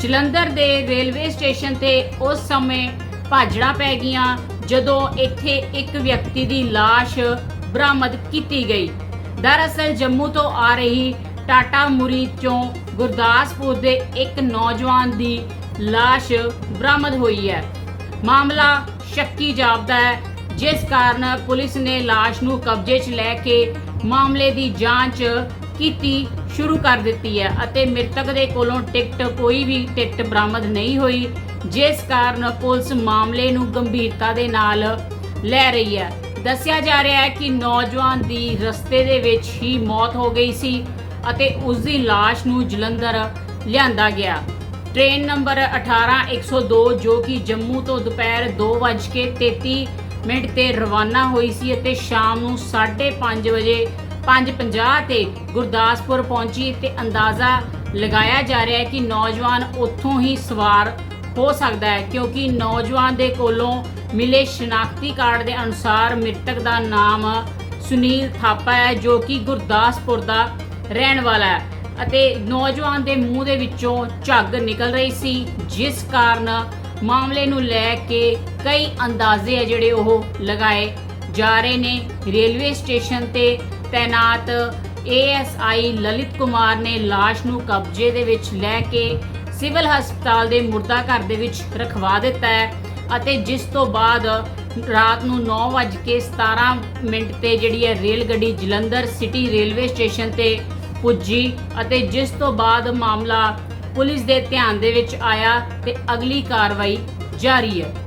ਜਲੰਧਰ ਦੇ railway station ਤੇ ਉਸ ਸਮੇਂ ਭਾਜੜਾਂ ਪੈ ਗਈਆਂ, ਜਦੋਂ ਇੱਥੇ ਇੱਕ ਵਿਅਕਤੀ ਦੀ ਲਾਸ਼ ਬਰਾਮਦ ਕੀਤੀ ਗਈ। ਦਰਅਸਲ ਜੰਮੂ ਤੋਂ ਆ ਰਹੀ ਟਾਟਾ ਮੁਰੀ ਚੋਂ ਗੁਰਦਾਸਪੁਰ ਦੇ ਇੱਕ ਨੌਜਵਾਨ ਦੀ ਲਾਸ਼ ਬਰਾਮਦ ਹੋਈ ਹੈ। ਮਾਮਲਾ ਸ਼ੱਕੀ ਜਾਪਦਾ ਹੈ, ਜਿਸ ਕਾਰਨ ਪੁਲਿਸ ਨੇ ਲਾਸ਼ ਨੂੰ ਕਬਜ਼ੇ 'ਚ ਲੈ ਕੇ ਮਾਮਲੇ ਦੀ ਜਾਂਚ ਕੀਤੀ ਸ਼ੁਰੂ ਕਰ ਦਿੱਤੀ ਹੈ ਅਤੇ ਮ੍ਰਿਤਕ ਦੇ ਕੋਲੋਂ ਟਿਕਟ ਕੋਈ ਵੀ ਟਿਕਟ ਬਰਾਮਦ ਨਹੀਂ ਹੋਈ, ਜਿਸ ਕਾਰਨ ਪੁਲਿਸ ਮਾਮਲੇ ਨੂੰ ਗੰਭੀਰਤਾ ਦੇ ਨਾਲ ਲੈ ਰਹੀ ਹੈ। ਦੱਸਿਆ ਜਾ ਰਿਹਾ ਹੈ ਕਿ ਨੌਜਵਾਨ ਦੀ ਰਸਤੇ ਦੇ ਵਿੱਚ ਹੀ ਮੌਤ ਹੋ ਗਈ ਸੀ ਅਤੇ ਉਸ ਦੀ ਲਾਸ਼ ਨੂੰ ਜਲੰਧਰ ਲਿਆਂਦਾ ਗਿਆ। ਟ੍ਰੇਨ ਨੰਬਰ 18102 ਜੋ ਕਿ ਜੰਮੂ ਤੋਂ ਦੁਪਹਿਰ 2:33 ਮਿੰਟ ਤੇ ਰਵਾਨਾ ਹੋਈ ਸੀ ਅਤੇ ਸ਼ਾਮ ਨੂੰ 5:30 ਵਜੇ 5:50 ਤੇ ਗੁਰਦਾਸਪੁਰ ਪਹੁੰਚੀ ਤੇ ਅੰਦਾਜ਼ਾ ਲਗਾਇਆ ਜਾ ਰਿਹਾ ਹੈ ਕਿ ਨੌਜਵਾਨ ਉੱਥੋਂ ਹੀ ਸਵਾਰ ਹੋ ਸਕਦਾ ਹੈ, ਕਿਉਂਕਿ ਨੌਜਵਾਨ ਦੇ ਕੋਲੋਂ ਮਿਲੇ ਸ਼ਨਾਖਤੀ ਕਾਰਡ ਦੇ ਅਨੁਸਾਰ ਮ੍ਰਿਤਕ ਦਾ ਨਾਮ ਸੁਨੀਲ ਥਾਪਾ ਹੈ, ਜੋ ਕਿ ਗੁਰਦਾਸਪੁਰ ਦਾ ਰਹਿਣ ਵਾਲਾ ਹੈ ਅਤੇ ਨੌਜਵਾਨ ਦੇ ਮੂੰਹ ਦੇ ਵਿੱਚੋਂ ਝੱਗ ਨਿਕਲ ਰਹੀ ਸੀ, ਜਿਸ ਕਾਰਨ ਮਾਮਲੇ ਨੂੰ ਲੈ ਕੇ ਕਈ ਅੰਦਾਜ਼ੇ ਆ ਜਿਹੜੇ ਉਹ ਲਗਾਏ ਜਾ ਰਹੇ ਨੇ। ਰੇਲਵੇ ਸਟੇਸ਼ਨ ਤੇ ਤੈਨਾਤ ਏਐਸਆਈ ਲਲਿਤ ਕੁਮਾਰ ਨੇ ਲਾਸ਼ ਨੂੰ ਕਬਜ਼ੇ ਦੇ ਵਿੱਚ ਲੈ ਕੇ ਸਿਵਲ ਹਸਪਤਾਲ ਦੇ ਮੁਰਦਾ ਘਰ ਦੇ ਵਿੱਚ ਰਖਵਾ ਦਿੱਤਾ ਹੈ ਅਤੇ ਜਿਸ ਤੋਂ ਬਾਅਦ ਰਾਤ ਨੂੰ 9:17 ਮਿੰਟ ਤੇ ਜਿਹੜੀ ਹੈ ਰੇਲ ਗੱਡੀ ਜਲੰਧਰ ਸਿਟੀ ਰੇਲਵੇ ਸਟੇਸ਼ਨ ਤੇ ਪੁੱਜੀ ਅਤੇ ਜਿਸ ਤੋਂ ਬਾਅਦ ਮਾਮਲਾ ਪੁਲਿਸ ਦੇ ਧਿਆਨ ਦੇ ਵਿੱਚ ਆਇਆ ਤੇ ਅਗਲੀ ਕਾਰਵਾਈ ਜਾਰੀ ਹੈ।